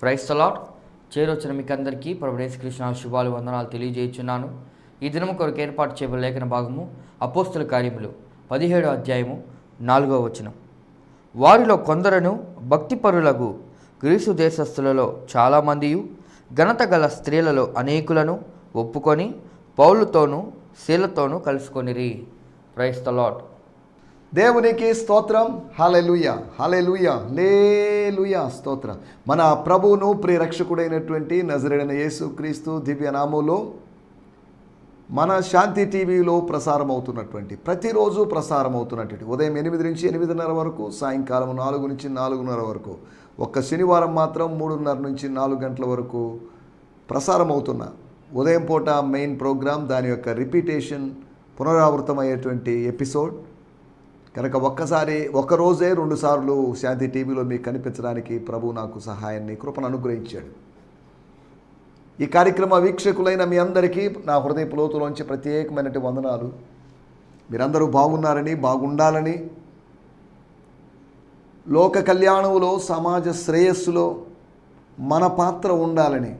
క్రైస్తలాట్ చేరొచ్చిన మీకు అందరికీ ప్రభుడేశ కృష్ణ శుభాలు వందనాలు తెలియజేయుచున్నాను. ఈ దినము కొరకు ఏర్పాటు చేయబడిన లేఖన భాగము అపోస్తుల కార్యములు. పదిహేడో అధ్యాయము నాలుగో వచనం. వారిలో కొందరును భక్తిపరులకు గ్రీసు దేశస్థులలో చాలామంది ఘనత గల స్త్రీలలో అనేకులను ఒప్పుకొని పౌలుతోనూ శీలతోనూ కలుసుకొనిరి. క్రైస్తలాట్ దేవునికి స్తోత్రం. హలెలుయ హలెలుయ లేలుయ స్తోత్రం. మన ప్రభువును ప్రియరక్షకుడైనటువంటి నజరైన యేసుక్రీస్తు క్రీస్తు దివ్య మన శాంతి టీవీలో ప్రసారం అవుతున్నటువంటి ప్రతిరోజు ప్రసారం అవుతున్నటువంటి ఉదయం ఎనిమిది నుంచి ఎనిమిదిన్నర వరకు సాయంకాలం నాలుగు నుంచి నాలుగున్నర వరకు ఒక్క శనివారం మాత్రం మూడున్నర నుంచి నాలుగు గంటల వరకు ప్రసారం అవుతున్న ఉదయం పూట మెయిన్ ప్రోగ్రాం దాని యొక్క రిపీటేషన్ పునరావృతమయ్యేటువంటి ఎపిసోడ్. కనుక ఒక్కసారి ఒక్క రోజే రెండుసార్లు శాంతి టీవీలో మీకు కనిపించడానికి ప్రభు నాకు సహాయాన్ని కృపను అనుగ్రహించాడు. ఈ కార్యక్రమ వీక్షకులైన మీ అందరికీ నా హృదయపు లోతులోంచి ప్రత్యేకమైనటువంటి వందనాలు. మీరందరూ బాగున్నారని బాగుండాలని లోక కళ్యాణంలో సమాజ శ్రేయస్సులో మన పాత్ర ఉండాలని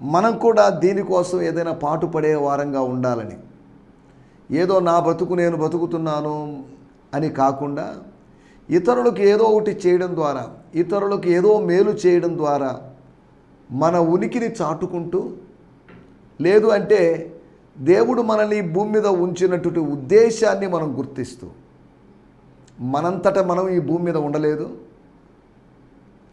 మనం కూడా దీనికోసం ఏదైనా పాటుపడే వారంగా ఉండాలని. ఏదో నా బతుకు నేను బతుకుతున్నాను అని కాకుండా ఇతరులకు ఏదో ఒకటి చేయడం ద్వారా ఇతరులకు ఏదో మేలు చేయడం ద్వారా మన ఉనికిని చాటుకుంటూ లేదు అంటే దేవుడు మనల్ని ఈ భూమి మీద ఉంచినటువంటి ఉద్దేశాన్ని మనం గుర్తిస్తూ మనంతట మనం ఈ భూమి మీద ఉండలేదు.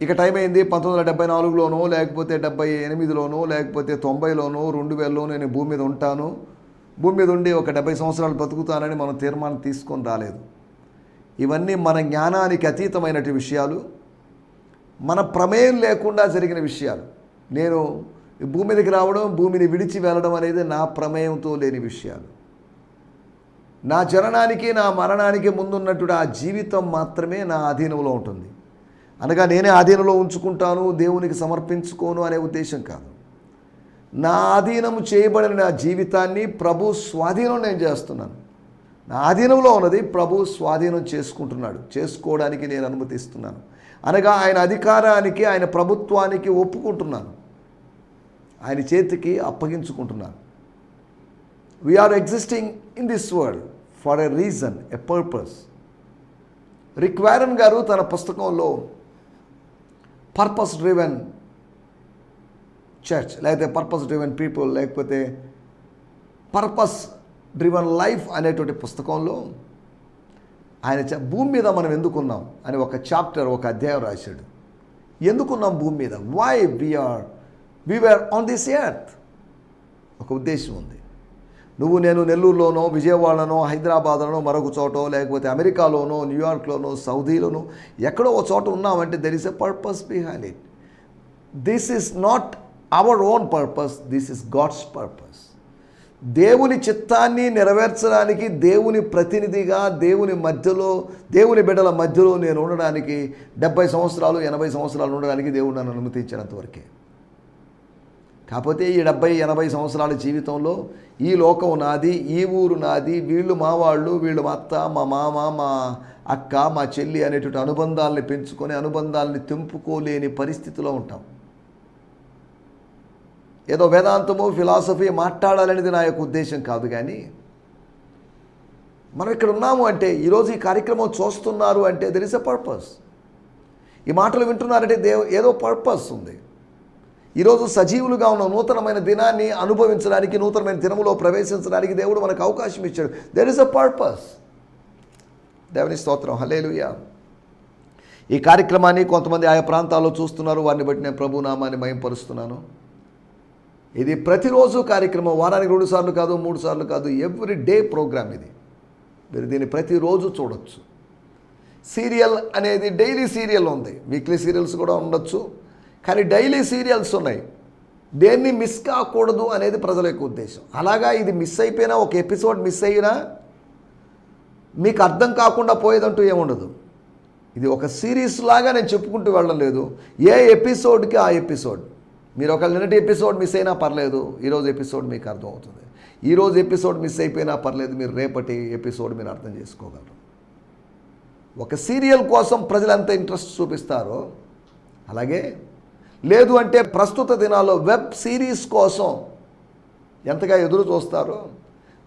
ఇక టైం అయింది పంతొమ్మిది వందల డెబ్బై నాలుగులోనో లేకపోతే డెబ్బై ఎనిమిదిలోనో లేకపోతే తొంభైలోనో రెండు వేలలో నేను భూమి మీద ఉంటాను. భూమి మీద ఉండి ఒక డెబ్బై సంవత్సరాలు బతుకుతానని మనం తీర్మానం తీసుకొని రాలేదు. ఇవన్నీ మన జ్ఞానానికి అతీతమైనటి విషయాలు. మన ప్రమేయం లేకుండా జరిగిన విషయాలు. నేను ఈ భూమి మీదకి రావడం భూమిని విడిచి వెళ్ళడం అనేది నా ప్రమేయంతో లేని విషయాలు. నా జననానికి నా మరణానికి ముందున్నటువంటి ఆ జీవితం మాత్రమే నా అధీనంలో ఉంటుంది. అనగా నేనే ఆధీనంలో ఉంచుకుంటాను దేవునికి సమర్పించుకోను అనే ఉద్దేశం కాదు. నా ఆధీనం చేయబడిన నా జీవితాన్ని ప్రభు స్వాధీనం నేను చేస్తున్నాను. నా ఆధీనంలో ఉన్నది ప్రభు స్వాధీనం చేసుకుంటున్నాడు. చేసుకోవడానికి నేను అనుమతిస్తున్నాను. అనగా ఆయన అధికారానికి ఆయన ప్రభుత్వానికి ఒప్పుకుంటున్నాను. ఆయన చేతికి అప్పగించుకుంటున్నాను. We are existing in this world for a reason a purpose Rick Warren గారు తన పుస్తకంలో పర్పస్ డ్రివెన్ చర్చ్ లేకపోతే పర్పస్ డ్రివెన్ పీపుల్ లేకపోతే పర్పస్ డ్రివన్ లైఫ్ అనేటువంటి పుస్తకంలో ఆయన భూమి మీద మనం ఎందుకున్నాం అని ఒక చాప్టర్ ఒక అధ్యాయం రాశాడు. ఎందుకున్నాం భూమి మీద? Why we are we are on this earth ఒక ఉద్దేశం ఉంది. నువ్వు నేను నెల్లూరులోనో విజయవాడలోనో హైదరాబాద్లోనో మరొక చోటో లేకపోతే అమెరికాలోనో న్యూయార్క్లోనో సౌదీలోనో ఎక్కడో ఒక చోట ఉన్నామంటే there is a purpose behind it this is not our own purpose this is God's purpose దేవుని చిత్తాన్ని నెరవేర్చడానికి దేవుని ప్రతినిధిగా దేవుని మధ్యలో దేవుని బిడ్డల మధ్యలో నేను ఉండడానికి డెబ్బై సంవత్సరాలు ఎనభై సంవత్సరాలు ఉండడానికి దేవుడు నన్ను అనుమతించినంతవరకే కాకపోతే ఈ డెబ్బై ఎనభై సంవత్సరాల జీవితంలో ఈ లోకం నాది ఈ ఊరు నాది వీళ్ళు మా వాళ్ళు వీళ్ళు మా అత్త మా మామ మా అక్క మా చెల్లి అనేటువంటి అనుబంధాలని పెంచుకొని అనుబంధాలని తెంపుకోలేని పరిస్థితిలో ఉంటాం. ఏదో వేదాంతము ఫిలాసఫీ మాట్లాడాలనేది నా యొక్క ఉద్దేశం కాదు కానీ మనం ఇక్కడ ఉన్నాము అంటే ఈరోజు ఈ కార్యక్రమం చూస్తున్నారు అంటే దెర్ ఇస్ ఎ పర్పస్ ఈ మాటలు వింటున్నారంటే దేవ ఏదో పర్పస్ ఉంది. ఈరోజు సజీవులుగా ఉన్న నూతనమైన దినాన్ని అనుభవించడానికి నూతనమైన దినములో ప్రవేశించడానికి దేవుడు మనకు అవకాశం ఇచ్చాడు. దెర్ ఇస్ అ పర్పస్ దేవుని స్తోత్రం. హలేలుయా ఈ కార్యక్రమాన్ని కొంతమంది ఆయా ప్రాంతాల్లో చూస్తున్నారు. వారిని బట్టి నేను ప్రభునామాన్ని మయంపరుస్తున్నాను ఇది ప్రతిరోజు కార్యక్రమం వారానికి రెండు సార్లు కాదు మూడు సార్లు కాదు ఎవ్రీ డే ప్రోగ్రామ్ ఇది. మీరు దీన్ని ప్రతిరోజు చూడొచ్చు. సీరియల్ అనేది డైలీ సీరియల్ ఉంది. వీక్లీ సీరియల్స్ కూడా ఉండొచ్చు. కానీ డైలీ సీరియల్స్ ఉన్నాయి. దేన్ని మిస్ కాకూడదు అనేది ప్రజల యొక్క ఉద్దేశం. అలాగా ఇది మిస్ అయిపోయినా ఒక ఎపిసోడ్ మిస్ అయినా మీకు అర్థం కాకుండా పోయేదంటూ ఏముండదు. ఇది ఒక సిరీస్ లాగా నేను చెప్పుకుంటూ వెళ్ళడం లేదు ఏ ఎపిసోడ్కి ఆ ఎపిసోడ్ మీరు ఒకవేళ నిన్నటి ఎపిసోడ్ మిస్ అయినా పర్లేదు ఈరోజు ఎపిసోడ్ మీకు అర్థమవుతుంది ఈరోజు ఎపిసోడ్ మిస్ అయిపోయినా పర్లేదు మీరు రేపటి ఎపిసోడ్ మీరు అర్థం చేసుకోగలరు. ఒక సీరియల్ కోసం ప్రజలు ఎంత ఇంట్రెస్ట్ చూపిస్తారో. అలాగే లేదు అంటే ప్రస్తుత దినాల్లో వెబ్ సిరీస్ కోసం ఎంతగా ఎదురు చూస్తారో?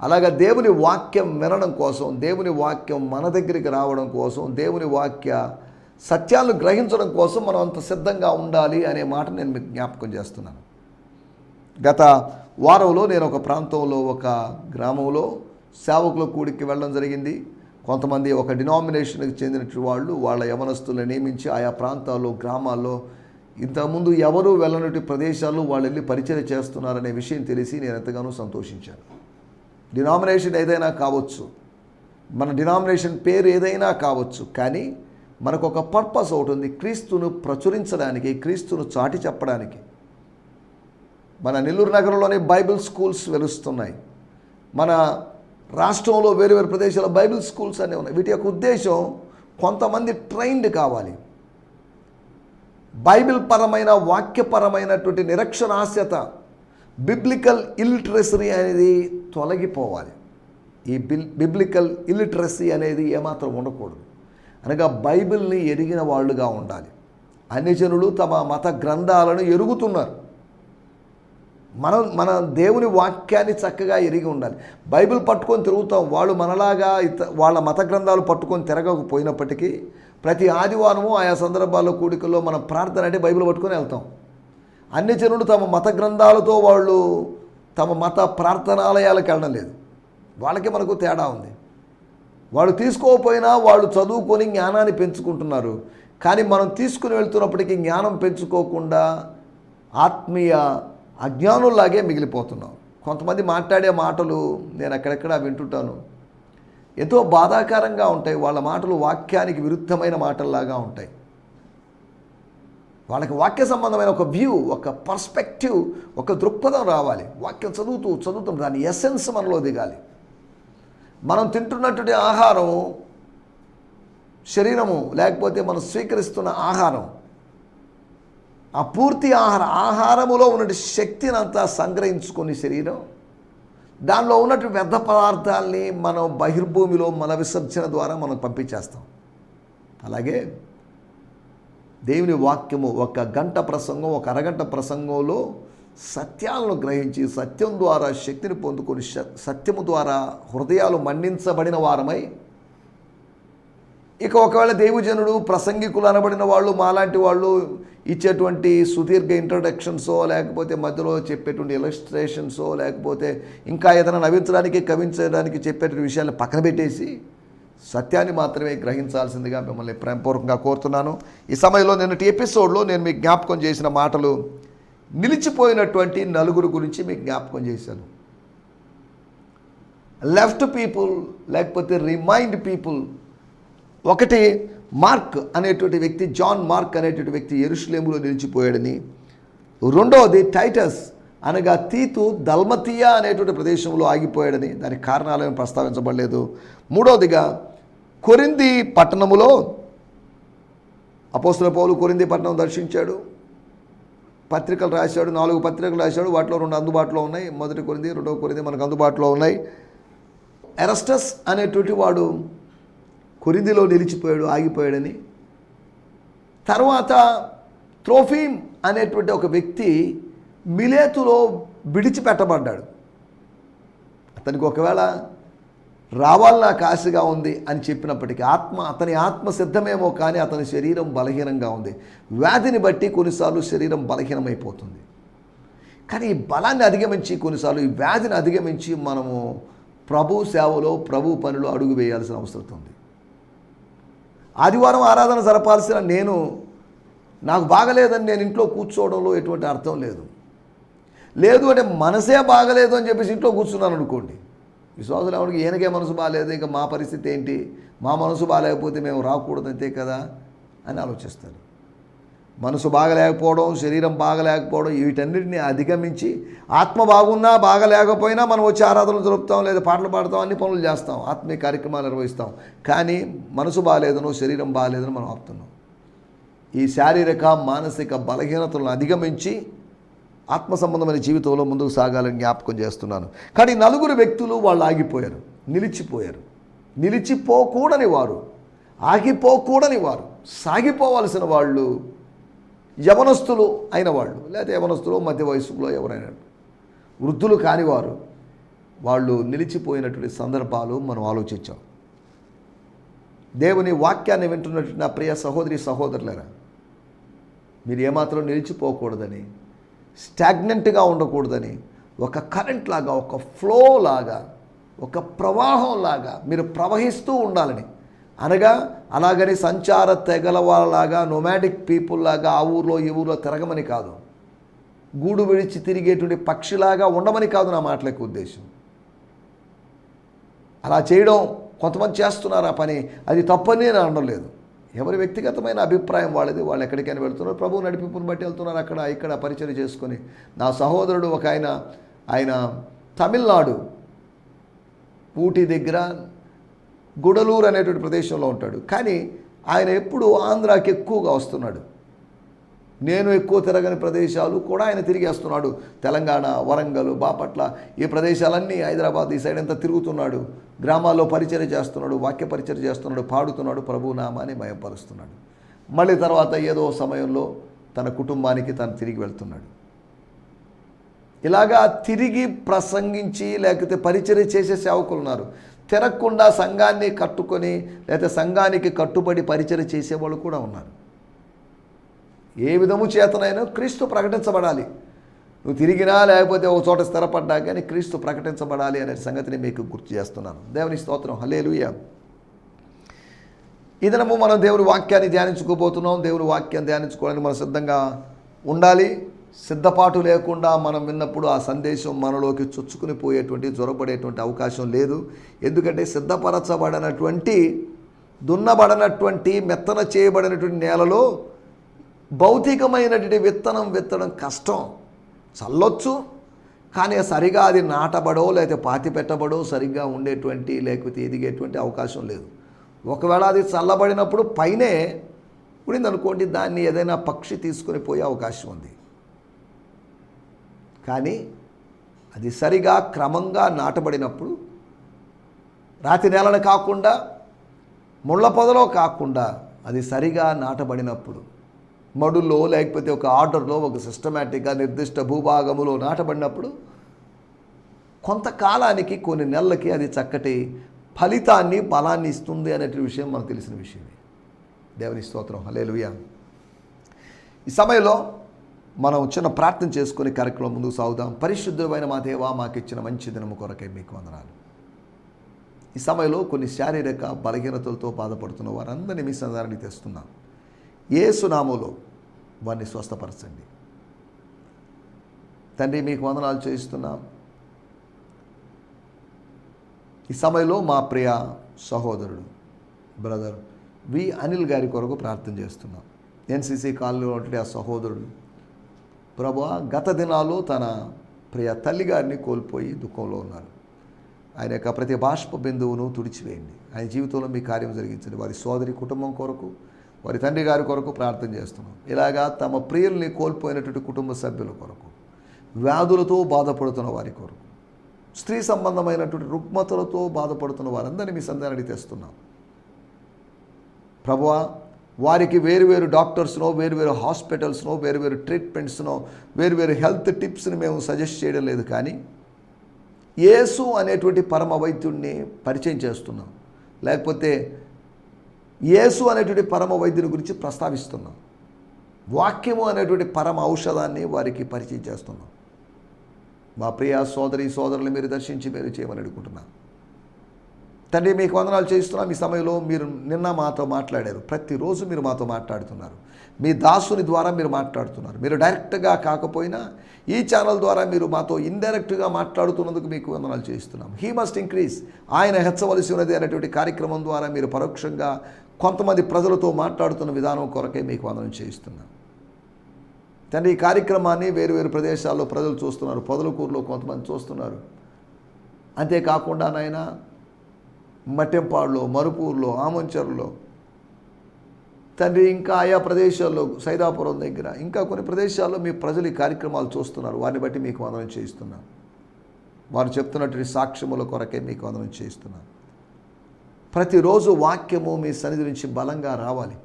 అలాగా దేవుని వాక్యం వినడం కోసం దేవుని వాక్యం మన దగ్గరికి రావడం కోసం దేవుని వాక్య సత్యాలను గ్రహించడం కోసం మనం అంత సిద్ధంగా ఉండాలి అనే మాట నేను మీకు జ్ఞాపకం చేస్తున్నాను. గత వారంలో నేను ఒక ప్రాంతంలో ఒక గ్రామంలో సేవకుల కూడికి వెళ్ళడం జరిగింది. కొంతమంది ఒక డినామినేషన్కి చెందినటువంటి వాళ్ళు వాళ్ళ యవనస్తులను నియమించి ఆయా ప్రాంతాల్లో గ్రామాల్లో ఇంతకుముందు ఎవరు వెళ్ళనటువంటి ప్రదేశాల్లో వాళ్ళు వెళ్ళి పరిచయం చేస్తున్నారనే విషయం తెలిసి నేను ఎంతగానో సంతోషించాను. డినామినేషన్ ఏదైనా కావచ్చు. మన డినామినేషన్ పేరు ఏదైనా కావచ్చు. కానీ మనకు ఒక పర్పస్ ఒకటి ఉంది. క్రీస్తును ప్రచురించడానికి క్రీస్తును చాటి చెప్పడానికి. మన నెల్లూరు నగరంలోనే బైబిల్ స్కూల్స్ వెలుస్తున్నాయి. మన రాష్ట్రంలో వేరు వేరు ప్రదేశాల్లో బైబిల్ స్కూల్స్ అనే ఉన్నాయి. వీటి యొక్క ఉద్దేశం కొంతమంది ట్రైన్డ్ కావాలి. బైబిల్ పరమైన వాక్యపరమైనటువంటి నిరక్షరాస్యత బిబ్లికల్ ఇల్లిటరసీ అనేది తొలగిపోవాలి. ఈ బిల్ బిబ్లికల్ ఇల్లిటరసీ అనేది ఏమాత్రం ఉండకూడదు. అనగా బైబిల్ని ఎరిగిన వాళ్ళుగా ఉండాలి. అన్ని జనులు తమ మత గ్రంథాలను ఎరుగుతున్నారు. మనం మన దేవుని వాక్యాన్ని చక్కగా ఎరిగి ఉండాలి. బైబిల్ పట్టుకొని తిరుగుతాం వాళ్ళు మనలాగా ఇత వాళ్ళ మత గ్రంథాలు పట్టుకొని తిరగకపోయినప్పటికీ ప్రతి ఆదివారము ఆయా సందర్భాల్లో కూడికల్లో మనం ప్రార్థన అంటే బైబిల్ పట్టుకొని వెళ్తాం. అన్ని జనులు తమ మత గ్రంథాలతో వాళ్ళు తమ మత ప్రార్థనాలయాలకు వెళ్ళడం లేదు. వాళ్ళకి మనకు తేడా ఉంది. వాళ్ళు తీసుకోకపోయినా వాళ్ళు చదువుకొని జ్ఞానాన్ని పెంచుకుంటున్నారు. కానీ మనం తీసుకుని వెళ్తున్నప్పటికీ జ్ఞానం పెంచుకోకుండా ఆత్మీయ అజ్ఞానుల్లాగే మిగిలిపోతున్నాం. కొంతమంది మాట్లాడే మాటలు నేను అక్కడెక్కడ వింటుంటాను. ఎంతో బాధాకరంగా ఉంటాయి. వాళ్ళ మాటలు వాక్యానికి విరుద్ధమైన మాటల్లాగా ఉంటాయి. వాళ్ళకి వాక్య సంబంధమైన ఒక వ్యూ ఒక పర్స్పెక్టివ్ ఒక దృక్పథం రావాలి. వాక్యం చదువుతూ చదువుతాం. దాని ఎసెన్స్ మనలో దిగాలి. మనం తింటున్నటువంటి ఆహారం శరీరము లేకపోతే మనం స్వీకరిస్తున్న ఆహారం. ఆ పూర్తి ఆహార ఆహారములో ఉన్నటువంటి శక్తిని అంతా సంగ్రహించుకొని శరీరం దానిలో ఉన్నటువంటి వ్యర్థ పదార్థాలని మనం బహిర్భూమిలో మల విసర్జన ద్వారా మనం పంపించేస్తాం. అలాగే దేవుని వాక్యము ఒక గంట ప్రసంగం ఒక అరగంట ప్రసంగంలో సత్యాలను గ్రహించి సత్యం ద్వారా శక్తిని పొందుకొని సత్యము ద్వారా హృదయాలు మన్నించబడిన వారమై ఇక ఒకవేళ దేవజనుడు ప్రసంగికులు అనబడిన వాళ్ళు మాలాంటి వాళ్ళు ఇచ్చేటువంటి సుదీర్ఘ ఇంట్రొడక్షన్సో లేకపోతే మధ్యలో చెప్పేటువంటి ఇలస్ట్రేషన్సో లేకపోతే ఇంకా ఏదైనా నవ్వించడానికి కవించడానికి చెప్పేటువంటి విషయాలను పక్కన పెట్టేసి సత్యాన్ని మాత్రమే గ్రహించాల్సిందిగా మిమ్మల్ని ప్రేమపూర్వకంగా కోరుతున్నాను. ఈ సమయంలో నిన్నటి ఎపిసోడ్లో నేను మీకు జ్ఞాపకం చేసిన మాటలు నిలిచిపోయినటువంటి నలుగురు గురించి మీకు జ్ఞాపకం చేశాను. లెఫ్ట్ పీపుల్ లేకపోతే రిమైండ్ పీపుల్ ఒకటి మార్క్ అనేటువంటి వ్యక్తి జాన్ మార్క్ అనేటువంటి వ్యక్తి ఎరుషులేములో నిలిచిపోయాడని. రెండవది టైటస్ అనగా తీతు దల్మతియా అనేటువంటి ప్రదేశంలో ఆగిపోయాడని. దానికి కారణాలేమి ప్రస్తావించబడలేదు. మూడవదిగా కొరింది పట్టణములో అపోస్తుల పౌలు కొరింది పట్టణం దర్శించాడు. పత్రికలు రాశాడు నాలుగు పత్రికలు రాశాడు వాటిలో రెండు అందుబాటులో ఉన్నాయి. మొదటి కొరింది రెండవ కొరింది మనకు అందుబాటులో ఉన్నాయి. ఎరస్టస్ అనేటువంటి వాడు కొరిందిలో నిలిచిపోయాడు ఆగిపోయాడని. తర్వాత త్రోఫీమ్ అనేటువంటి ఒక వ్యక్తి మిలేతులో విడిచిపెట్టబడ్డాడు. అతనికి ఒకవేళ రావాలి నాకు ఆశగా ఉంది అని చెప్పినప్పటికీ ఆత్మ అతని ఆత్మ సిద్ధమేమో కానీ అతని శరీరం బలహీనంగా ఉంది. వ్యాధిని బట్టి కొన్నిసార్లు శరీరం బలహీనమైపోతుంది. కానీ ఈ బలాన్ని అధిగమించి కొన్నిసార్లు ఈ వ్యాధిని అధిగమించి మనము ప్రభు సేవలో ప్రభు పనిలో అడుగు వేయాల్సిన అవసరం ఉంది. ఆదివారం ఆరాధన జరపాల్సిన నేను నాకు బాగలేదని నేను ఇంట్లో కూర్చోవడంలో ఎటువంటి అర్థం లేదు. లేదు అంటే మనసే బాగలేదు అని చెప్పేసి ఇంట్లో కూర్చున్నాను అనుకోండి. విశ్వాసులు ఎవరికి ఈయనకే మనసు బాగాలేదు ఇంకా మా పరిస్థితి ఏంటి? మా మనసు బాగాలేకపోతే మేము రాకూడదు అంతే కదా? అని ఆలోచిస్తారు. మనసు బాగలేకపోవడం శరీరం బాగలేకపోవడం వీటన్నిటిని అధిగమించి ఆత్మ బాగున్నా బాగలేకపోయినా మనం వచ్చి ఆరాధనలు జరుపుతాం లేదా పాటలు పాడతాం అన్ని పనులు చేస్తాం ఆత్మీయ కార్యక్రమాలు నిర్వహిస్తాం. కానీ మనసు బాగాలేదనో శరీరం బాగాలేదనో మనం ఆపుతున్నాం. ఈ శారీరక మానసిక బలహీనతలను అధిగమించి ఆత్మ సంబంధమైన జీవితంలో ముందుకు సాగాలని జ్ఞాపకం చేస్తున్నాను. కానీ నలుగురు వ్యక్తులు వాళ్ళు ఆగిపోయారు. నిలిచిపోయారు. నిలిచిపోకూడని వారు ఆగిపోకూడని వారు సాగిపోవలసిన వాళ్ళు యవనస్తులు అయిన వాళ్ళు లేకపోతే యవనస్తులు మధ్య వయసులో ఎవరైనా వృద్ధులు కానివారు వాళ్ళు నిలిచిపోయినటువంటి సందర్భాలు మనం ఆలోచించాం. దేవుని వాక్యాన్ని వింటున్నట్టు నా ప్రియ సహోదరి సహోదరులరా మీరు ఏమాత్రం నిలిచిపోకూడదని స్టాగ్నెంట్గా ఉండకూడదని ఒక కరెంట్ లాగా ఒక ఫ్లో లాగా ఒక ప్రవాహం లాగా మీరు ప్రవహిస్తూ ఉండాలని. అనగా అలాగని సంచార తెగల వాళ్ళలాగా నొమాటిక్ పీపుల్ లాగా ఆ ఊర్లో ఈ ఊర్లో తిరగమని కాదు. గూడు విడిచి తిరిగేటువంటి పక్షిలాగా ఉండమని కాదు నా మాటలకు ఉద్దేశం. అలా చేయడం కొంతమంది చేస్తున్నారు ఆ పని అది తప్పని నేను అనడం లేదు. ఎవరి వ్యక్తిగతమైన అభిప్రాయం వాళ్ళది వాళ్ళు ఎక్కడికైనా వెళ్తున్నారు. ప్రభువు నడిపింపును బట్టి వెళ్తున్నారు అక్కడ ఇక్కడ పరిచయం చేసుకొని. నా సహోదరుడు ఒక ఆయన ఆయన తమిళనాడు ఊటీ దగ్గర గుడలూరు అనేటువంటి ప్రదేశంలో ఉంటాడు. కానీ ఆయన ఎప్పుడు ఆంధ్రాకి ఎక్కువగా వస్తున్నాడు. నేను ఎక్కువ తిరగని ప్రదేశాలు కూడా ఆయన తిరిగేస్తున్నాడు. తెలంగాణ వరంగల్ బాపట్ల ఈ ప్రదేశాలన్నీ హైదరాబాద్ ఈ సైడ్ అంతా తిరుగుతున్నాడు. గ్రామాల్లో పరిచయం చేస్తున్నాడు వాక్య పరిచయం చేస్తున్నాడు పాడుతున్నాడు ప్రభు నామాన్ని మయపరుస్తున్నాడు. మళ్ళీ తర్వాత ఏదో సమయంలో తన కుటుంబానికి తను తిరిగి వెళ్తున్నాడు. ఇలాగా తిరిగి ప్రసంగించి లేకపోతే పరిచయం చేసే సేవకులు ఉన్నారు. తిరగకుండా సంఘాన్ని కట్టుకొని లేకపోతే సంఘానికి కట్టుబడి పరిచయం చేసేవాళ్ళు కూడా ఉన్నారు. ఏ విధము చేతనైనా క్రీస్తు ప్రకటించబడాలి. నువ్వు తిరిగినా లేకపోతే ఒక చోట స్థిరపడ్డా కానీ క్రీస్తు ప్రకటించబడాలి అనే సంగతిని మీకు గుర్తు చేస్తున్నాను. దేవుని స్తోత్రం. హలేలుయ ఈ దినము మనం దేవుని వాక్యాన్ని ధ్యానించుకోబోతున్నాం. దేవుని వాక్యాన్ని ధ్యానించుకోవడానికి మనం సిద్ధంగా ఉండాలి. సిద్ధపాటు లేకుండా మనం విన్నప్పుడు ఆ సందేశం మనలోకి చొచ్చుకుని పోయేటువంటి జ్వరపడేటువంటి అవకాశం లేదు. ఎందుకంటే సిద్ధపరచబడినటువంటి దున్నబడినటువంటి మెత్తన చేయబడినటువంటి నేలలో భౌతికమైనటువంటి విత్తనం విత్తడం కష్టం. చల్లొచ్చు కానీ సరిగా అది నాటబడో లేకపోతే పాతి పెట్టబడో సరిగ్గా ఉండేటువంటి లేకపోతే ఎదిగేటువంటి అవకాశం లేదు. ఒకవేళ అది చల్లబడినప్పుడు పైనే ఉండిందనుకోండి దాన్ని ఏదైనా పక్షి తీసుకొని పోయే అవకాశం ఉంది. కానీ అది సరిగా క్రమంగా నాటబడినప్పుడు రాతి నేలను కాకుండా ముళ్ళ పొదలో కాకుండా అది సరిగా నాటబడినప్పుడు మడుల్లో లేకపోతే ఒక ఆర్డర్లో ఒక సిస్టమేటిక్గా నిర్దిష్ట భూభాగములో నాటబడినప్పుడు కొంతకాలానికి కొన్ని నెలలకి అది చక్కటి ఫలితాన్ని బలాన్ని ఇస్తుంది అనే విషయం మనకు తెలిసిన విషయమే. దేవుని స్తోత్రం. హలేలుయా ఈ సమయంలో మనం చిన్న ప్రార్థన చేసుకుని కార్యక్రమం ముందుకు సాగుదాం. పరిశుద్ధమైన మా దేవా మాకు ఇచ్చిన మంచి దినము కొరకే మీకు వందనాలు. ఈ సమయంలో కొన్ని శారీరక బలహీనతలతో బాధపడుతున్న వారందరినీ మీ సందారానికి తెస్తున్నాం. ఏ సునామోలో వారిని స్వస్థపరచండి. తండ్రి మీకు వందనాలు చేయిస్తున్నాం. ఈ సమయంలో మా ప్రియ సహోదరుడు బ్రదర్ వి అనిల్ గారి కొరకు ప్రార్థన చేస్తున్నాం. ఎన్సీసీ కాలనీలో ఉన్నటువంటి ఆ సహోదరుడు ప్రభు గత దినాల్లో తన ప్రియ తల్లి గారిని కోల్పోయి దుఃఖంలో ఉన్నారు ఆయన యొక్క ప్రతి బాష్ప బిందువును తుడిచివేయండి. ఆయన జీవితంలో మీ కార్యం జరిగించండి. వారి సోదరి కుటుంబం కొరకు వారి తండ్రి గారి కొరకు ప్రార్థన చేస్తున్నాం. ఇలాగా తమ ప్రియుల్ని కోల్పోయినటువంటి కుటుంబ సభ్యుల కొరకు వ్యాధులతో బాధపడుతున్న వారి కొరకు స్త్రీ సంబంధమైనటువంటి రుగ్మతలతో బాధపడుతున్న వారందరినీ మీ సంధానానికి తెస్తున్నాం. ప్రభువా వారికి వేరువేరు డాక్టర్స్నో వేరువేరు హాస్పిటల్స్నో వేరువేరు ట్రీట్మెంట్స్నో వేరువేరు హెల్త్ టిప్స్ని మేము సజెస్ట్ చేయడం లేదు కానీ యేసు అనేటువంటి పరమ వైద్యుడిని పరిచయం చేస్తున్నాం. లేకపోతే యేసు అనేటువంటి పరమ వైద్యుని గురించి ప్రస్తావిస్తున్నాం. వాక్యము అనేటువంటి పరమ ఔషధాన్ని వారికి పరిచయం చేస్తున్నాం. మా ప్రియ సోదరి సోదరులు మీరు దర్శించి మీరు చేయమని అడుగుతున్నాను తండ్రి మీకు వందనాలు చేయిస్తున్నాం. ఈ సమయంలో మీరు నిన్న మాతో మాట్లాడారు. ప్రతిరోజు మీరు మాతో మాట్లాడుతున్నారు. మీ దాసుని ద్వారా మీరు మాట్లాడుతున్నారు. మీరు డైరెక్ట్గా కాకపోయినా ఈ ఛానల్ ద్వారా మీరు మాతో ఇండైరెక్ట్గా మాట్లాడుతున్నందుకు మీకు వందనాలు చేస్తున్నాం హీ మస్ట్ ఇంక్రీజ్ ఆయన హెచ్చవలసి ఉన్నది అనేటువంటి కార్యక్రమం ద్వారా మీరు పరోక్షంగా కొంతమంది ప్రజలతో మాట్లాడుతున్న విధానం కొరకే మీకు వందనం చేయిస్తున్నాను. తండ్రి ఈ కార్యక్రమాన్ని వేరు వేరు ప్రదేశాల్లో ప్రజలు చూస్తున్నారు. పొదలకూరులో కొంతమంది చూస్తున్నారు. అంతేకాకుండా నాయన మట్టెంపాడులో మరుపూర్లో ఆమంచర్లో తండ్రి ఇంకా ఆయా ప్రదేశాల్లో సైదాపురం దగ్గర ఇంకా కొన్ని ప్రదేశాల్లో మీ ప్రజలు ఈ కార్యక్రమాలు చూస్తున్నారు. వారిని బట్టి మీకు వందనం చేయిస్తున్నాను. వారు చెప్తున్నటువంటి సాక్ష్యముల కొరకే మీకు వందనం చేయిస్తున్నాను. ప్రతిరోజు వాక్యము మీ సన్నిధి నుంచి బలంగా రావాలి.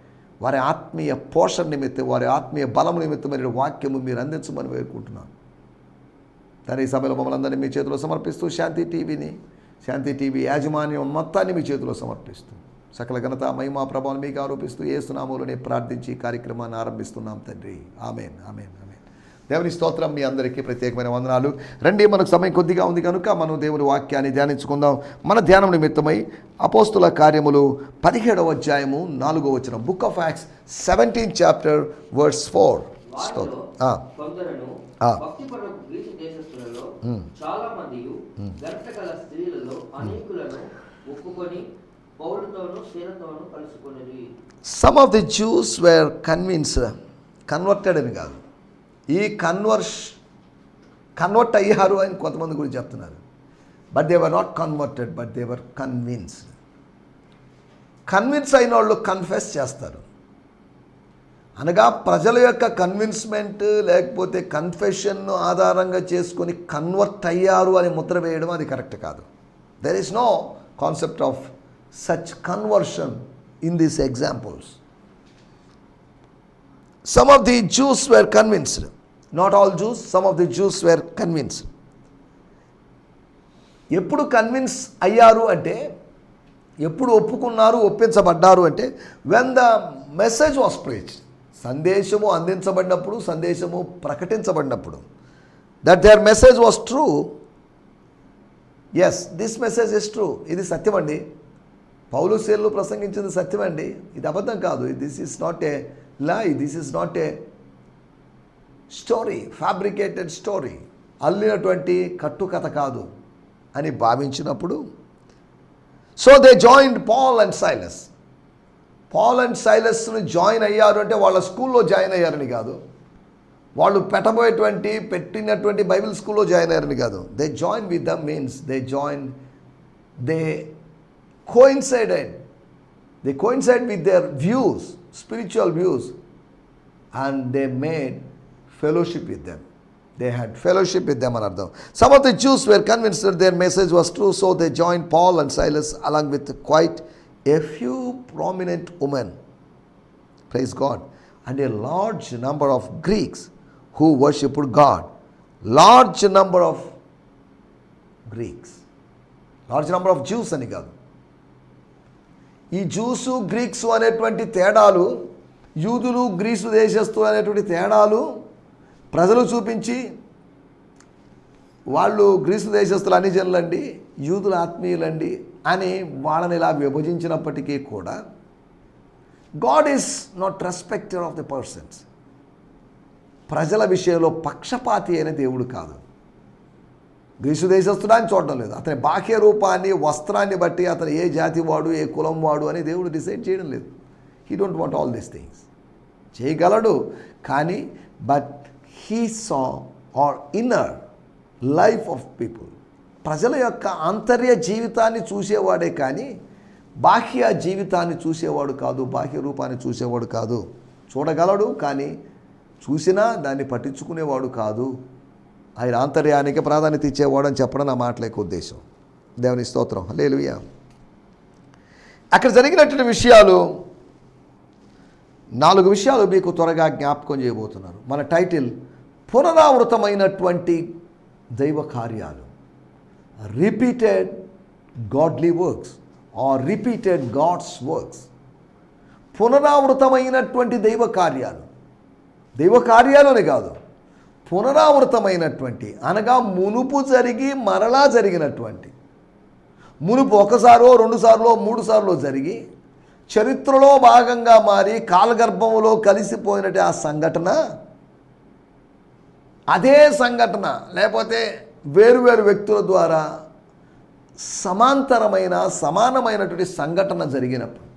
వారి ఆత్మీయ పోషణ నిమిత్తం వారి ఆత్మీయ బలం నిమిత్తమైన వాక్యము మీరు అందించమని వేడుకుంటున్నాను. దాని ఈ సభలో మమ్మల్ని అందరినీ మీ చేతిలో సమర్పిస్తూ శాంతి టీవీని శాంతి టీవీ యాజమాన్యం మొత్తాన్ని మీ చేతిలో సమర్పిస్తూ సకల ఘనత మహిమా ప్రభావం మీకు ఆరోపిస్తూ ఏసునామూలని ప్రార్థించి కార్యక్రమాన్ని ఆరంభిస్తున్నాం తండ్రి. Amen amen amen. దేవుని స్తోత్రం మీ అందరికీ ప్రత్యేకమైన వందనాలు. రండి మనకు సమయం కొద్దిగా ఉంది కనుక మనం దేవుని వాక్యాన్ని ధ్యానించుకుందాం. మన ధ్యానం నిమిత్తమై అపోస్తుల కార్యములు పదిహేడవ అధ్యాయము నాలుగో వచ్చిన book of Acts seventeen chapter words four చాలా మంది స్త్రీలలో అనేకులను ఒప్పుకొని కలుసుకునేది some of the Jews were convince converted అని కాదు. ఈ కన్వర్ష్ కన్వర్ట్ అయ్యారు అని కొంతమంది గురించి చెప్తున్నారు. But they were not converted but they were convinced convince అయిన వాళ్ళు కన్ఫెస్ చేస్తారు. అనగా ప్రజల యొక్క కన్విన్స్మెంట్ లేకపోతే కన్ఫెషన్ ఆధారంగా చేసుకొని కన్వర్ట్ అయ్యారు అని ముద్ర వేయడం అది కరెక్ట్ కాదు. There is no concept of such conversion in these examples some of the Jews were convinced not all Jews some of the Jews were convince ఎప్పుడు కన్విన్స్ అయ్యారు అంటే ఎప్పుడు ఒప్పుకున్నారు ఒప్పించబడ్డారు అంటే when the message was preach సందేశము అందించబడినప్పుడు సందేశము ప్రకటించబడినప్పుడు that their message was true yes this message is true ఇది సత్యం అండి. పౌలు సేల్లు ప్రసంగించింది సత్యమండి. ఇది అబద్ధం కాదు. This is not a lie this is not a story fabricated story అల్లినటువంటి కట్టుకథ కాదు అని భావించినప్పుడు so they joined Paul and Silas Paul and సైలస్ను join అయ్యారు అంటే వాళ్ళ స్కూల్లో జాయిన్ అయ్యారని కాదు. వాళ్ళు పెట్టబోయేటువంటి పెట్టినటువంటి బైబిల్ స్కూల్లో జాయిన్ అయ్యారని కాదు. They join with the means they join they coincided they coincide with their views spiritual views and they made fellowship with them they had fellowship with them అని అర్థం some of the Jews were convinced their message was true so they join Paul and Silas along with quite a few prominent women praise God and a large number of Greeks who worshipped God large number of Greeks large number of Jews అని కాదు. ఈ juice గ్రీక్సు అనేటువంటి తేడాలు యూదులు Greece దేశస్తులు అనేటువంటి తేడాలు ప్రజలు చూపించి వాళ్ళు గ్రీసు దేశస్తులు అన్ని జనులండి యూదుల ఆత్మీయులండి అని వాళ్ళని ఇలా విభజించినప్పటికీ కూడా God is not respecter of the persons. ప్రజల విషయంలో పక్షపాతి అయిన దేవుడు కాదు. గ్రీసు దేశస్తుడా అని చూడడం లేదు. అతని బాహ్య రూపాన్ని వస్త్రాన్ని బట్టి అతను ఏ జాతి వాడు ఏ కులం వాడు అని దేవుడు డిసైడ్ చేయడం లేదు. He don't want all these things చేయగలడు కానీ but he saw our inner life of people ప్రజల యొక్క ఆంతర్య జీవితాన్ని చూసేవాడే కానీ బాహ్య జీవితాన్ని చూసేవాడు కాదు బాహ్య రూపాన్ని చూసేవాడు కాదు. చూడగలడు కానీ చూసినా దాన్ని పట్టించుకునేవాడు కాదు. ఆయన ఆంతర్యానికి ప్రాధాన్యత ఇచ్చేవాడు అని చెప్పడం నా మాటల యొక్క ఉద్దేశం. దేవుని స్తోత్రం. లేలుయా అక్కడ జరిగినటువంటి విషయాలు నాలుగు విషయాలు మీకు త్వరగా జ్ఞాపకం చేయబోతున్నారు. మన టైటిల్ పునరావృతమైనటువంటి దైవ కార్యాలు. Repeated godly works are repeated God's works పునరావృతమైనటువంటి దైవ కార్యాలు. దైవ కార్యాలు అని కాదు. పునరావృతమైనటువంటి అనగా మునుపు జరిగి మరలా జరిగినటువంటి. మునుపు ఒకసారో రెండుసార్లో మూడు సార్లు జరిగి చరిత్రలో భాగంగా మారి కాలగర్భంలో కలిసిపోయినట్టు ఆ సంఘటన అదే సంఘటన లేకపోతే వేరువేరు వ్యక్తుల ద్వారా సమాంతరమైన సమానమైనటువంటి సంఘటన జరిగినప్పుడు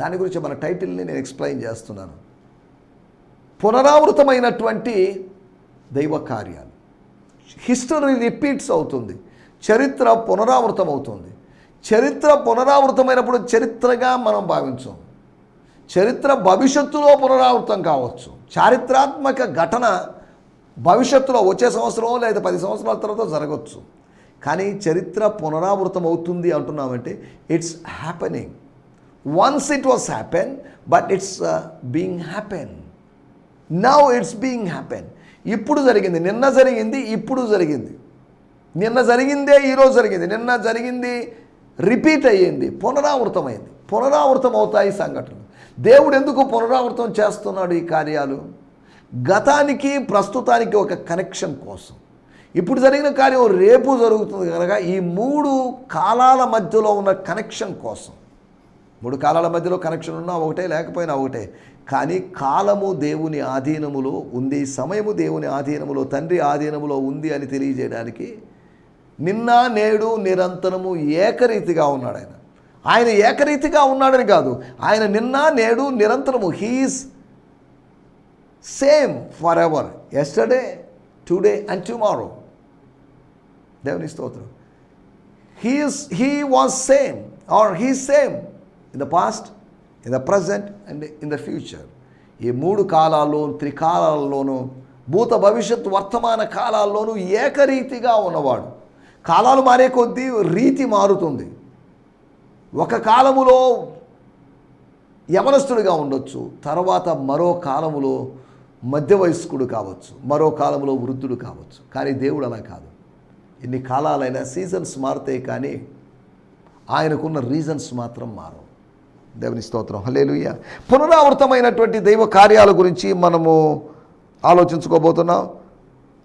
దాని గురించి మన టైటిల్ని నేను ఎక్స్ప్లెయిన్ చేస్తున్నాను. పునరావృతమైనటువంటి దైవ కార్యాలు. హిస్టరీ రిపీట్స్ అవుతుంది. చరిత్ర పునరావృతం అవుతుంది చరిత్ర పునరావృతమైనప్పుడు చరిత్రగా మనం భావించాం. చరిత్ర భవిష్యత్తులో పునరావృతం కావచ్చు. చారిత్రాత్మక ఘటన భవిష్యత్తులో వచ్చే సంవత్సరం లేదా పది సంవత్సరాల తర్వాత జరగవచ్చు కానీ చరిత్ర పునరావృతం అవుతుంది అంటున్నామంటే it's happening once it was happen but it's being happen now it's being happen ఇప్పుడు జరిగింది నిన్న జరిగింది ఇప్పుడు జరిగింది. నిన్న జరిగిందే ఈరోజు జరిగింది. నిన్న జరిగింది రిపీట్ అయ్యింది పునరావృతమైంది. పునరావృతం అవుతాయి సంఘటనలు. దేవుడు ఎందుకు పునరావృతం చేస్తున్నాడు ఈ కార్యాలు? గతానికి ప్రస్తుతానికి ఒక కనెక్షన్ కోసం. ఇప్పుడు జరిగిన కార్యం రేపు జరుగుతుంది కనుక ఈ మూడు కాలాల మధ్యలో ఉన్న కనెక్షన్ కోసం. మూడు కాలాల మధ్యలో కనెక్షన్ ఉన్నా ఒకటే లేకపోయినా ఒకటే. కానీ కాలము దేవుని ఆధీనములో ఉంది సమయము దేవుని ఆధీనములో తండ్రి ఆధీనములో ఉంది అని తెలియజేయడానికి నిన్న నేడు నిరంతరము ఏకరీతిగా ఉన్నాడు ఆయన. ఆయన ఏకరీతిగా ఉన్నాడని కాదు. ఆయన నిన్న నేడు నిరంతరము he is same for ever yesterday today and tomorrow దేవుని స్తోత్రం. He is he was same or he same in the past in the present and in the future ఈ మూడు కాలాల్లో త్రికాలాల్లోనూ భూత భవిష్యత్ వర్తమాన కాలాల్లోనూ ఏకరీతిగా ఉన్నవాడు. కాలాలు మారే కొద్దీ రీతి మారుతుంది. ఒక కాలములో యవనస్తుడిగా ఉండొచ్చు తర్వాత మరో కాలములో మధ్య వయస్కుడు కావచ్చు మరో కాలంలో వృద్ధుడు కావచ్చు. కానీ దేవుడు అలా కాదు. ఎన్ని కాలాలైనా సీజన్స్ మారుతాయి కానీ ఆయనకున్న రీజన్స్ మాత్రం మారవు. దేవుని స్తోత్రం. హలేలుయ్య పునరావృతమైనటువంటి దైవ కార్యాల గురించి మనము ఆలోచించుకోబోతున్నాం.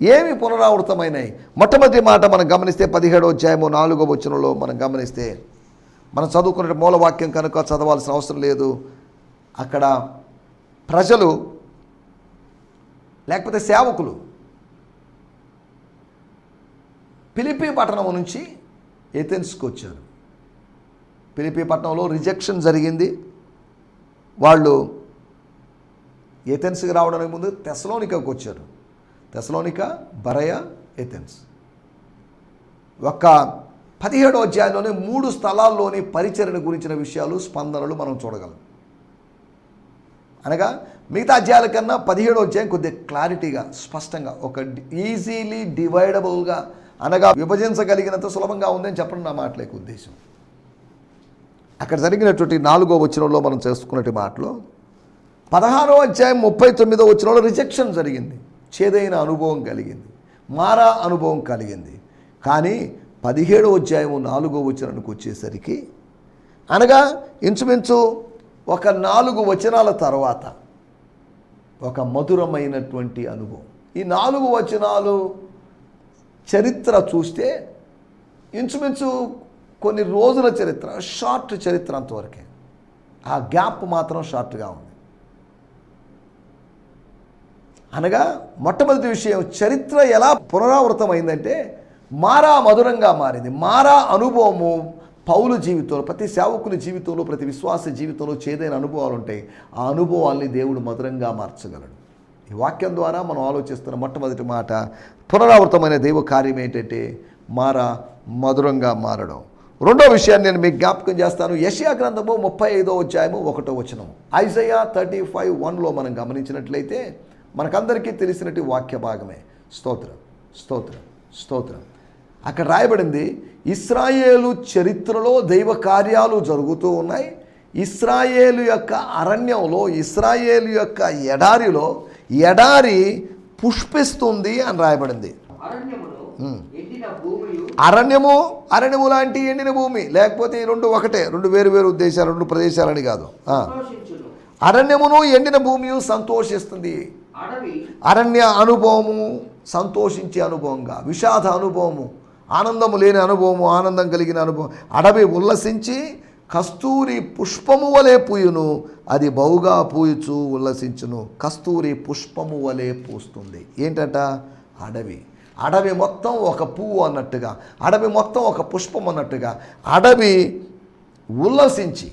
ఏమి పునరావృతమైనాయి? మొట్టమొదటి మాట మనం గమనిస్తే పదిహేడో అధ్యాయము నాలుగో వచనంలో మనం గమనిస్తే మనం చదువుకునే మూలవాక్యం కనుక చదవాల్సిన అవసరం లేదు. అక్కడ ప్రజలు లేకపోతే సేవకులు పిలిపి పట్టణం నుంచి ఏథెన్స్కి వచ్చారు. పిలిపి పట్టణంలో రిజెక్షన్ జరిగింది. వాళ్ళు ఏథెన్స్కి రావడానికి ముందు తెసలోనికకు వచ్చారు. తెసలోనిక బరయ ఎథెన్స్ ఒక పదిహేడో అధ్యాయంలోనే మూడు స్థలాల్లోని పరిచరణ గురించిన విషయాలు స్పందనలు మనం చూడగలం. అనగా మిగతా అధ్యాయాల కన్నా పదిహేడో అధ్యాయం కొద్దిగా క్లారిటీగా స్పష్టంగా ఒక ఈజీలీ డివైడబుల్గా అనగా విభజించగలిగినంత సులభంగా ఉందని చెప్పడం నా మాటలేక ఉద్దేశం. అక్కడ జరిగినటువంటి నాలుగో వచనంలో మనం చేసుకున్నటువంటి మాటలో పదహారో అధ్యాయం ముప్పై తొమ్మిదో వచనంలో రిజెక్షన్ జరిగింది. చేదైన అనుభవం కలిగింది మారా అనుభవం కలిగింది. కానీ పదిహేడో అధ్యాయము నాలుగో వచనానికి వచ్చేసరికి అనగా ఇంచుమించు ఒక నాలుగు వచనాల తర్వాత ఒక మధురమైనటువంటి అనుభవం. ఈ నాలుగు వచనాలు చరిత్ర చూస్తే ఇంచుమించు కొన్ని రోజుల చరిత్ర షార్ట్ చరిత్ర అంతవరకే. ఆ గ్యాప్ మాత్రం షార్ట్గా ఉంది. అనగా మొట్టమొదటి విషయం చరిత్ర ఎలా పునరావృతమైందంటే మారా మధురంగా మారింది. మారా అనుభవము పౌలు జీవితంలో ప్రతి సేవకుని జీవితంలో ప్రతి విశ్వాస జీవితంలో చేదైన అనుభవాలు ఉంటాయి ఆ అనుభవాల్ని దేవుడు మధురంగా మార్చగలడు. ఈ వాక్యం ద్వారా మనం ఆలోచిస్తున్న మొట్టమొదటి మాట పునరావృతమైన దైవ కార్యం ఏంటంటే మారా మధురంగా మారడం. రెండో విషయాన్ని నేను మీకు జ్ఞాపకం చేస్తాను. యషియా గ్రంథము ముప్పై ఐదో అధ్యాయము ఒకటో వచనం ఐజయా థర్టీ ఫైవ్ వన్లో మనం గమనించినట్లయితే మనకందరికీ తెలిసినట్టు వాక్య భాగమే. స్తోత్రం స్తోత్రం స్తోత్రం. అక్కడ రాయబడింది ఇస్రాయేలు చరిత్రలో దైవ కార్యాలు జరుగుతూ ఉన్నాయి. ఇస్రాయేలు యొక్క అరణ్యంలో ఇస్రాయేలు యొక్క ఎడారిలో ఎడారి పుష్పిస్తుంది అని రాయబడింది. అరణ్యము అరణ్యము లాంటి ఎండిన భూమి లేకపోతే ఈ రెండు ఒకటే రెండు వేరు వేరు ఉద్దేశాలు రెండు ప్రదేశాలని కాదు. అరణ్యమును ఎండిన భూమియు సంతోషిస్తుంది. అరణ్య అనుభవము సంతోషించే అనుభవంగా విషాద అనుభవము ఆనందము లేని అనుభవము ఆనందం కలిగిన అనుభవం. అడవి ఉల్లసించి కస్తూరి పుష్పము వలె పూయును అది బహుగా పూయుచు ఉల్లసించును. కస్తూరి పుష్పము వలె పూస్తుంది. ఏంటట? అడవి. అడవి మొత్తం ఒక పువ్వు అన్నట్టుగా అడవి మొత్తం ఒక పుష్పం అన్నట్టుగా అడవి ఉల్లసించి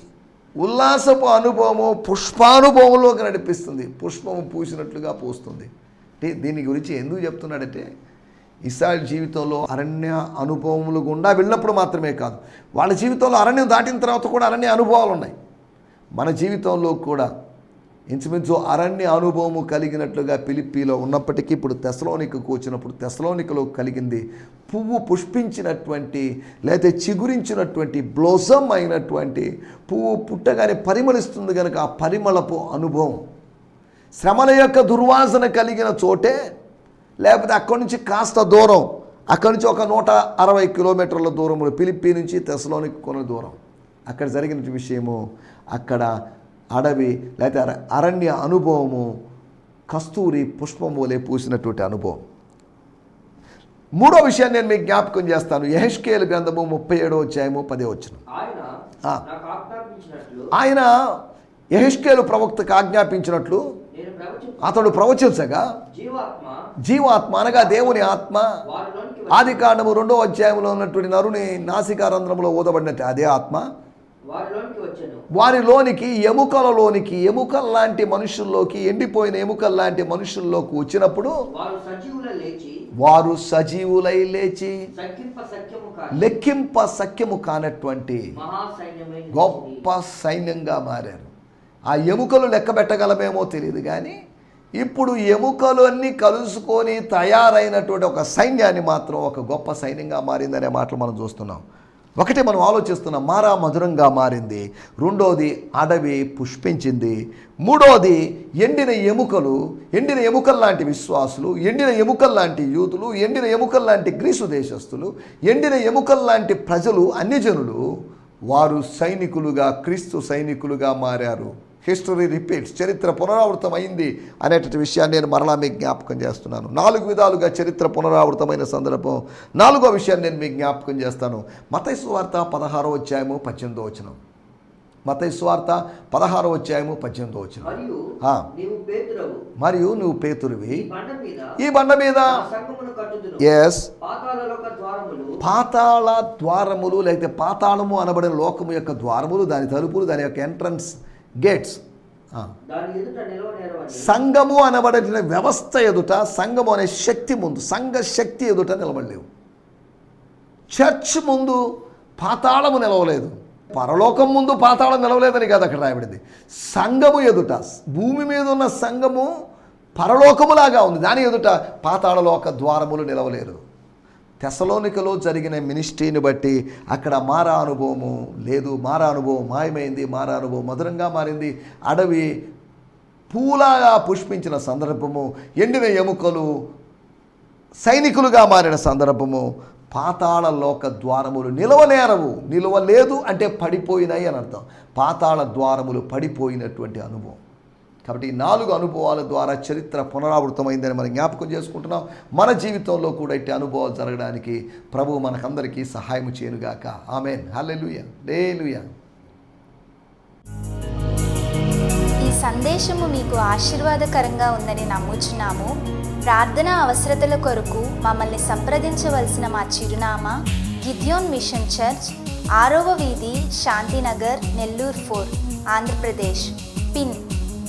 ఉల్లాసపు అనుభవము పుష్పానుభవంలోకి నడిపిస్తుంది. పుష్పము పూసినట్లుగా పూస్తుంది. అంటే దీని గురించి ఎందుకు చెప్తున్నాడంటే ఇస్రాయల్ జీవితంలో అరణ్య అనుభవములు గుండా వెళ్ళినప్పుడు మాత్రమే కాదు వాళ్ళ జీవితంలో అరణ్యం దాటిన తర్వాత కూడా అరణ్య అనుభవాలు ఉన్నాయి. మన జీవితంలో కూడా ఇంచుమించు అరణ్య అనుభవము కలిగినట్లుగా పిలిపిలో ఉన్నప్పటికీ ఇప్పుడు తెసలోనికకు వచ్చినప్పుడు తెసలోనికలో కలిగింది పువ్వు పుష్పించినటువంటి లేకపోతే చిగురించినటువంటి బ్లోసమ్ అయినటువంటి పువ్వు పుట్టగానే పరిమళిస్తుంది కనుక ఆ పరిమళపు అనుభవం శ్రమల యొక్క దుర్వాసన కలిగిన చోటే లేకపోతే అక్కడి నుంచి కాస్త దూరం అక్కడి నుంచి ఒక నూట అరవై కిలోమీటర్ల దూరంలో పిలిపి నుంచి తెసలోనికి కొన దూరం. అక్కడ జరిగిన విషయము అక్కడ అడవి లేకపోతే అర- అరణ్య అనుభవము కస్తూరి పుష్పం వలె పూసినటువంటి అనుభవం. మూడో విషయాన్ని నేను మీకు జ్ఞాపకం చేస్తాను. యహెష్కేల్ గ్రంథము ముప్పై ఏడో అధ్యాయము పదే వచ్చిన ఆయన యహెష్కేలు ప్రవక్తకు ఆజ్ఞాపించినట్లు అతడు ప్రవచించగా జీవాత్మ అనగా దేవుని ఆత్మ ఆది కాండము రెండో అధ్యాయంలో ఉన్నటువంటి నరుని నాసికారంధ్రంలో ఊదబడినట్టు అదే ఆత్మ వారిలోనికి ఎముకలలోనికి ఎముకల లాంటి మనుషుల్లోకి ఎండిపోయిన ఎముకల లాంటి మనుషుల్లోకి వచ్చినప్పుడు వారు సజీవుల లేచి లెక్కింప సఖ్యము కానటువంటి. గొప్ప సైన్యంగా మారారు. ఆ ఎముకలు లెక్క పెట్టగలమేమో తెలియదు కానీ ఇప్పుడు ఎముకలు అన్నీ కలుసుకొని తయారైనటువంటి ఒక సైన్యాన్ని మాత్రం ఒక గొప్ప సైన్యంగా మారిందనే మాటలు మనం చూస్తున్నాం. ఒకటి మనం ఆలోచిస్తున్నాం మారా మధురంగా మారింది రెండోది అడవి పుష్పించింది మూడోది ఎండిన ఎముకలు ఎండిన ఎముకల్లాంటి విశ్వాసులు ఎండిన ఎముకల్లాంటి యూతులు ఎండిన ఎముకల్లాంటి గ్రీసు దేశస్థులు ఎండిన ఎముకల్లాంటి ప్రజలు అన్యజనులు వారు సైనికులుగా క్రీస్తు సైనికులుగా మారారు. హిస్టరీ రిపీట్స్ చరిత్ర పునరావృతం అయింది అనేటువంటి విషయాన్ని నేను మరలా మీకు జ్ఞాపకం చేస్తున్నాను. నాలుగు విధాలుగా చరిత్ర పునరావృతమైన సందర్భం. నాలుగో విషయాన్ని నేను మీకు జ్ఞాపకం చేస్తాను. మతైసు వార్త పదహారో అధ్యాయము పద్దెనిమిదో వచనం. మతైసు వార్త పదహారో అధ్యాయము పద్దెనిమిదో వచనం. మరియు నువ్వు పేతురివి. ఈ బండ మీద ఎస్ పాతాళ ద్వారములు. లేకపోతే పాతాళము అనబడిన లోకము యొక్క ద్వారములు దాని తలుపులు దాని యొక్క ఎంట్రన్స్ గేట్స్. సంఘము అనబడిన వ్యవస్థ ఎదుట సంఘము అనే శక్తి ముందు సంఘ శక్తి ఎదుట నిలబడలేవు. చర్చ్ ముందు పాతాళము నిలవలేదు. పరలోకం ముందు పాతాళం నిలవలేదని కాదు అక్కడ రాయబడింది. సంఘము ఎదుట భూమి మీద ఉన్న సంఘము పరలోకములాగా ఉంది. దాని ఎదుట పాతాళలోక ద్వారములు నిలవలేరు. తెసలోనికలో జరిగిన మినిస్ట్రీని బట్టి అక్కడ మారా అనుభవము లేదు. మారా అనుభవం మాయమైంది. మారా అనుభవం మధురంగా మారింది. అడవి పూలాగా పుష్పించిన సందర్భము ఎండిన ఎముకలు సైనికులుగా మారిన సందర్భము పాతాళ లోక ద్వారములు నిలవనేరవు. నిలవలేదు అంటే పడిపోయినాయి అని అర్థం. పాతాళ ద్వారములు పడిపోయినటువంటి అనుభవం. కాబట్టి ఈ నాలుగు అనుభవాల ద్వారా చరిత్ర పునరావృతమైందని మనం జ్ఞాపకం చేసుకుంటున్నాం. మన జీవితంలో కూడా ఇట్టి అనుభవాలు జరగడానికి ప్రభు మనకందరికీ సహాయం చేయనుగాక. ఆమెన్. హల్లెలూయా. లేలుయా ఈ సందేశము మీకు ఆశీర్వాదకరంగా ఉందని నమ్ముచున్నాము. ప్రార్థన అవసరతల కొరకు మమ్మల్ని సంప్రదించవలసిన మా చిరునామా గిద్యోన్ మిషన్ చర్చ్ ఆరవ వీధి శాంతినగర్ నెల్లూరు ఫోర్ ఆంధ్రప్రదేశ్. పిన్